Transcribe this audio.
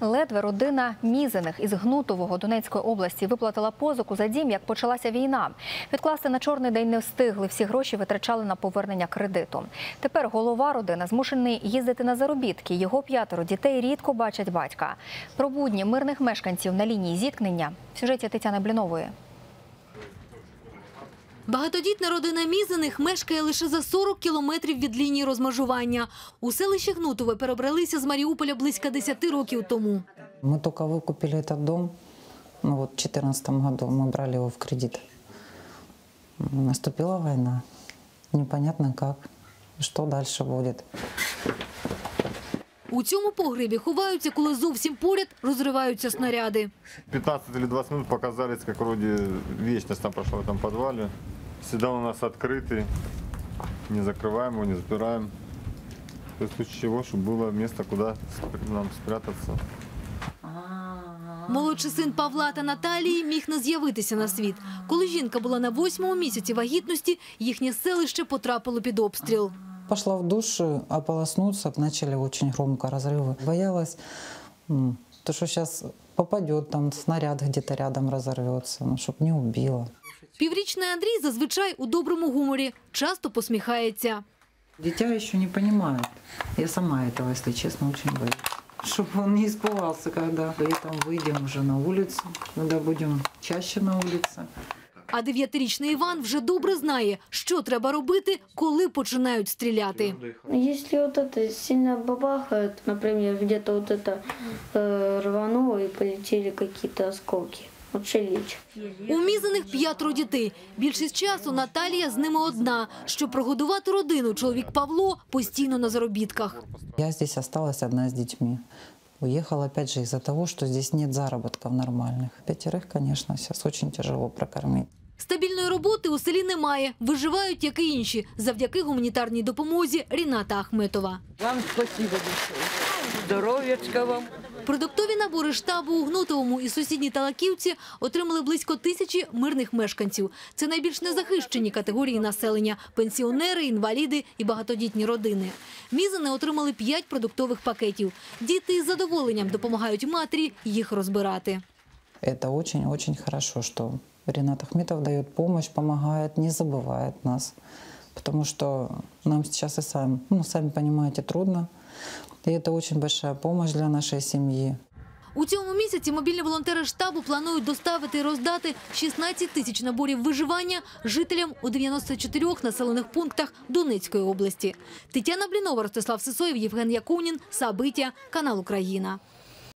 Ледве родина мізених із Гнутового Донецької області виплатила позику за дім, як почалася війна. Відкласти на чорний день не встигли. Всі гроші витрачали на повернення кредиту. Тепер голова родини змушений їздити на заробітки. Його п'ятеро дітей рідко бачать батька. Про будні мирних мешканців на лінії зіткнення в сюжеті Тетяни Блінової. Багатодітна родина Мізиних мешкає лише за 40 кілометрів від лінії розмежування. У селище Гнутове перебралися з Маріуполя близько 10 років тому. Мы только выкупили этот дом, ну вот в 2014 году мы брали его в кредит. М, Наступила война. Непонятно как, что дальше будет. У цьому погребі ховаються, коли зовсім поряд розриваються снаряди. 15 или 20 минут показались, как вроде вечность там прошла в этом подвале. Всегда у нас открытый, не закрываем его, не запираем. То есть в случае чего, чтобы было место, куда спр- нам спрятаться. Молодший син Павла та Наталії міг не з'явитися на світ. Коли жінка була на восьмому місяці вагітності, їхнє селище потрапило під обстріл. Пошла в душ э, ополоснуться, начали очень громко разрывы. Боялась, м, то, что сейчас попадет там снаряд где-то рядом разорвется, ну, чтобы не убило. Піврічний Андрій зазвичай у доброму гуморі, часто посміхається. Дитя еще не понимает. Я сама этого, если честно, очень боюсь. Чтобы он не испугался, когда летом выйдем уже на улицу, когда будем чаще на улице. А дев'ятирічний Іван вже добре знає, що треба робити, коли починають стріляти. Если вот это сильно бабахает, например, где-то вот это э, рвануло и полетели какие-то осколки, лучше. У Мізаних п'ятеро дітей. Більшість часу Наталія з ними одна. Щоб прогодувати родину, чоловік Павло постійно на заробітках. Я здесь осталась одна с детьми. Уехала, опять же, из-за того, что здесь нет заработков нормальных. Пятерых, конечно, сейчас очень тяжело прокормить. Стабільної роботи у селі немає. Виживають, як і інші, завдяки гуманітарній допомозі Ріната Ахметова. Вам спасибо большое. Здоров'ячка вам. Продуктові набори штабу у Гнутовому і сусідній Талаківці отримали близько тисячі мирних мешканців. Це найбільш незахищені категорії населення – пенсіонери, інваліди і багатодітні родини. Мізани отримали п'ять продуктових пакетів. Діти із задоволенням допомагають матері їх розбирати. Это очень-очень хорошо, что Ренат Ахметов дает помощь, помогает, не забывает нас. Потому что нам сейчас и сами, ну, сами понимаете, трудно. И это очень большая помощь для нашей семьи. У цьому місяці мобільні волонтери штабу планують доставити і роздати 16 тисяч наборів виживання жителям у 94 населених пунктах Донецької області. Тетяна Блінова, Ростислав Сисоєв, Євген Якунін, Сабиття, канал Україна.